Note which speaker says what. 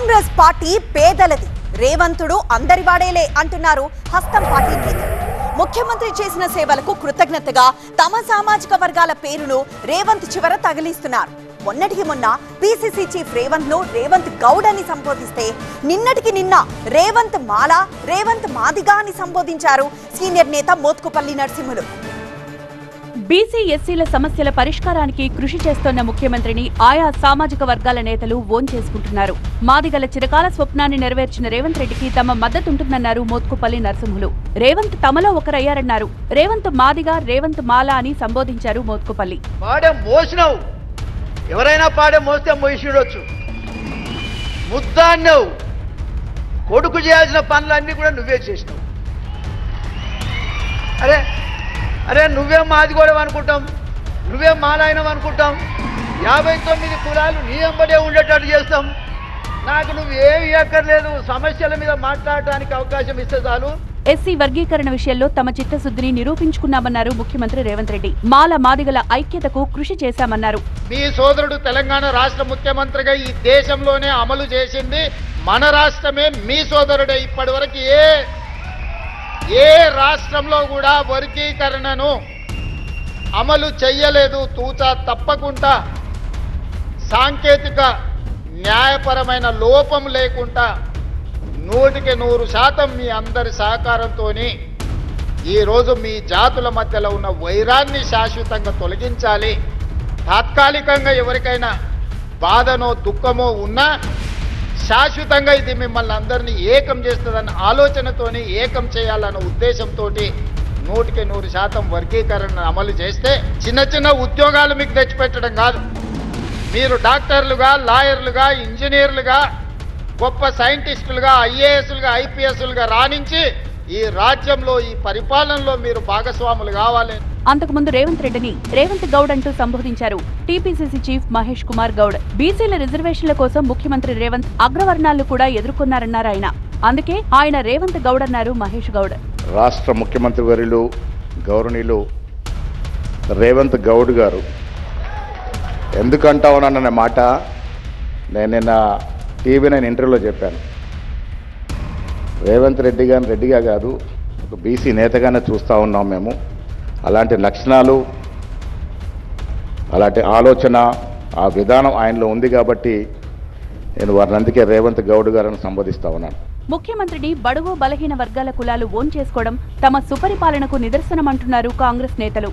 Speaker 1: Congress party పేదలది. రేవంతుడు అందరివాడేలే అంటున్నారు హస్తం పార్టీ నేతలు ముఖ్యమంత్రి చేసిన సేవలకు కృతజ్ఞతగా తమ సామాజిక వర్గాల పేరును రేవంత్ చివర తగిలిస్తున్నారు. మొన్నటికి మొన్న పిసిసి చీఫ్ రేవంత్ను రేవంత్ గౌడ్ అని సంబోధిస్తే నిన్నటికి నిన్న రేవంత్ మాల రేవంత్ మాదిగా అని సంబోధించారు సీనియర్ నేత మోత్కుపల్లి నరసింహులు.
Speaker 2: బీసీ ఎస్సీల సమస్యల పరిష్కారానికి కృషి చేస్తోన్న ముఖ్యమంత్రిని ఆయా సామాజిక వర్గాల నేతలు ఓన్ చేసుకుంటున్నారు. మాదిగల చిరకాల స్వప్నాన్ని నెరవేర్చిన రేవంత్ రెడ్డికి తమ మద్దతుంటుందన్నారు మోత్కుపల్లి నరసింహులు. రేవంత్ తమలో ఒకరయ్యారన్నారు. రేవంత్ మాదిగా రేవంత్ మాల అని సంబోధించారు మోత్కుపల్లి.
Speaker 3: ఎవరైనా పాడే మోస్తే మోసిడొచ్చు కొడుకు చేయాల్సిన పనులన్నీ కూడా నువ్వే చేసినావు. అరే అరే నువ్వేం మాది కూడా అనుకుంటాం? నువ్వేం మాలాయనం అనుకుంటాం? యాభై తొమ్మిది కులాలు నీ వెంబడే ఉండేటట్టు చేస్తాం. నాకు నువ్వు ఏమి ఎక్కర్లేదు సమస్యల మీద మాట్లాడటానికి అవకాశం ఇస్తే చాలు.
Speaker 2: ఎస్సీ వర్గీకరణ విషయంలో తమ చిత్తశుద్ధిని నిరూపించుకున్నామన్నారు ముఖ్యమంత్రి రేవంత్ రెడ్డి. మాల మాదిగల ఐక్యతకు కృషి చేశామన్నారు.
Speaker 3: మీ సోదరుడు తెలంగాణ రాష్ట్ర ముఖ్యమంత్రిగా ఈ దేశంలోనే అమలు చేసింది మన రాష్ట్రమే మీ సోదరుడే ఇప్పటి వరకు ఏ ఏ రాష్ట్రంలో కూడా వర్గీకరణను అమలు చెయ్యలేదు. తూచా తప్పకుండా సాంకేతిక న్యాయపరమైన లోపం లేకుండా నూటికి నూరు శాతం మీ అందరి సహకారంతో ఈరోజు మీ జాతుల మధ్యలో ఉన్న వైరాన్ని శాశ్వతంగా తొలగించాలి. తాత్కాలికంగా ఎవరికైనా బాధనో దుఃఖమో ఉన్నా శాశ్వతంగా ఇది మిమ్మల్ని అందరినీ ఏకం చేస్తుందన్న ఆలోచనతోని ఏకం చేయాలన్న ఉద్దేశంతో నూటికి నూరు శాతం వర్గీకరణ అమలు చేస్తే చిన్న చిన్న ఉద్యోగాలు మీకు తెచ్చిపెట్టడం కాదు. మీరు డాక్టర్లుగా లాయర్లుగా ఇంజనీర్లుగా గొప్ప సైంటిస్టులుగా ఐఏఎస్లుగా ఐపీఎస్లుగా రాణించి ఈ రాజ్యంలో ఈ పరిపాలనలో మీరు భాగస్వాములు కావాలి.
Speaker 2: అంతకుముందు రేవంత్ రెడ్డిని రేవంత్ గౌడ్ అంటూ సంబోధించారు. TPCC chief Mahesh Kumar Goud. బీసీల రిజర్వేషన్ల కోసం ముఖ్యమంత్రి రేవంత్ అగ్రవర్ణాలను కూడా ఎదుర్కొన్నారన్నారు ఆయన. అందుకే ఆయన రేవంత్ గౌడ్ అన్నారు మహేష్ గౌడ్.
Speaker 4: రాష్ట్ర ముఖ్యమంత్రి వర్యులు గౌరవనీయులు రేవంత్ గౌడ్ గారు ఎందుకంటావునన్న మాట? నేను నిన్న టీవీ నైన్ ఇంటర్వ్యూలో చెప్పాను. రేవంత్ రెడ్డి గారిని రెడ్డిగా కాదు ఒక బీసీ నేతగానే చూస్తూ ఉన్నాం మేము. అలాంటి లక్షణాలు అలాంటి ఆలోచన ఆ విధానం ఆయనలో ఉంది కాబట్టి నేను వారిని అందుకే రేవంత్ గౌడ్ గారిని సంబోధిస్తా ఉన్నాను.
Speaker 2: ముఖ్యమంత్రిని బడుగు బలహీన వర్గాల కులాలు ఓన్ చేసుకోవడం తమ సుపరిపాలనకు నిదర్శనమంటున్నారు కాంగ్రెస్ నేతలు.